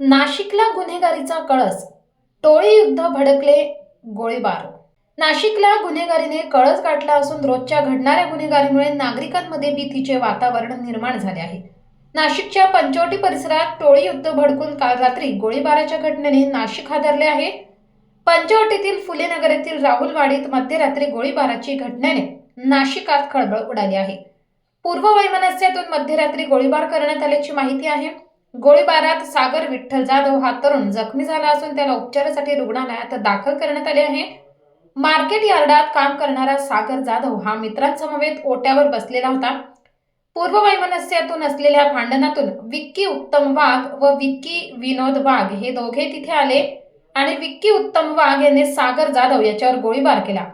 नाशिकला गुन्हेगारीचा कळस. टोळी युद्ध भडकले गोळीबार. नाशिकला गुन्हेगारीने कळस गाठला असून रोजच्या घडणाऱ्या गुन्हेगारीमुळे नागरिकांमध्ये भीतीचे वातावरण निर्माण झाले आहे. नाशिकच्या पंचवटी परिसरात टोळी युद्ध भडकून काल रात्री गोळीबाराच्या घटनेने नाशिक हादरले आहे. पंचवटीतील फुलेनगर येथील राहुलवाडीत मध्यरात्री गोळीबाराची घटनेने नाशिकात खळबळ उडाली आहे. पूर्व वैमनस्यातून मध्यरात्री गोळीबार करण्यात आल्याची माहिती आहे. गोळीबारात सागर विठ्ठल जाधव हा तरुण जखमी झाला असून त्याला उपचारासाठी रुग्णालयात दाखल करण्यात आले आहे. मार्केट यार्डात काम करणारा सागर जाधव हा मित्रांसमवेत ओट्यावर बसलेला होता. पूर्व वैमनस्यातून असलेल्या भांडणातून विक्की उत्तम वाघ व विक्की विनोद वाघ हे दोघे तिथे आले आणि विक्की उत्तम वाघ यांनी सागर जाधव याच्यावर गोळीबार केला.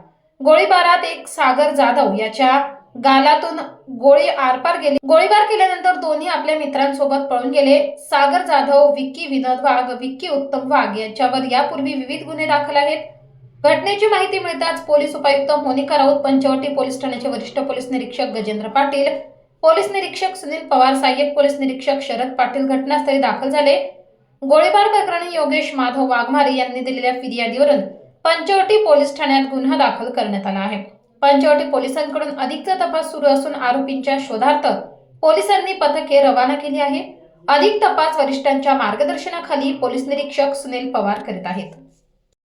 गोळीबारात एक सागर जाधव याच्या गालातून गोळी आरपार गेली. गोळीबार केल्यानंतर दोन्ही आपल्या मित्रांसोबत पळून गेले. सागर जाधव विक्की विनोद वाघ विक्की उत्तम वाघ यांच्यावर यापूर्वी विविध गुन्हे दाखल आहेत. घटनेची माहिती मिळताच पोलीस उपायुक्त मोनिका राऊत पंचवटी पोलीस ठाण्याचे वरिष्ठ पोलीस निरीक्षक गजेंद्र पाटील पोलीस निरीक्षक सुनील पवार सहाय्यक पोलीस निरीक्षक शरद पाटील घटनास्थळी दाखल झाले. गोळीबार प्रकरणी योगेश माधव वाघमारे यांनी दिलेल्या फिर्यादीवरून पंचवटी पोलीस ठाण्यात गुन्हा दाखल करण्यात आला आहे. पंचवटी पोलिसांकडून अधिकचा तपास सुरू असून आरोपींच्या शोधार्थ पोलिसांनी पथके रवाना केली आहे. अधिक तपास वरिष्ठांच्या मार्गदर्शनाखाली पोलीस निरीक्षक सुनील पवार करीत आहेत.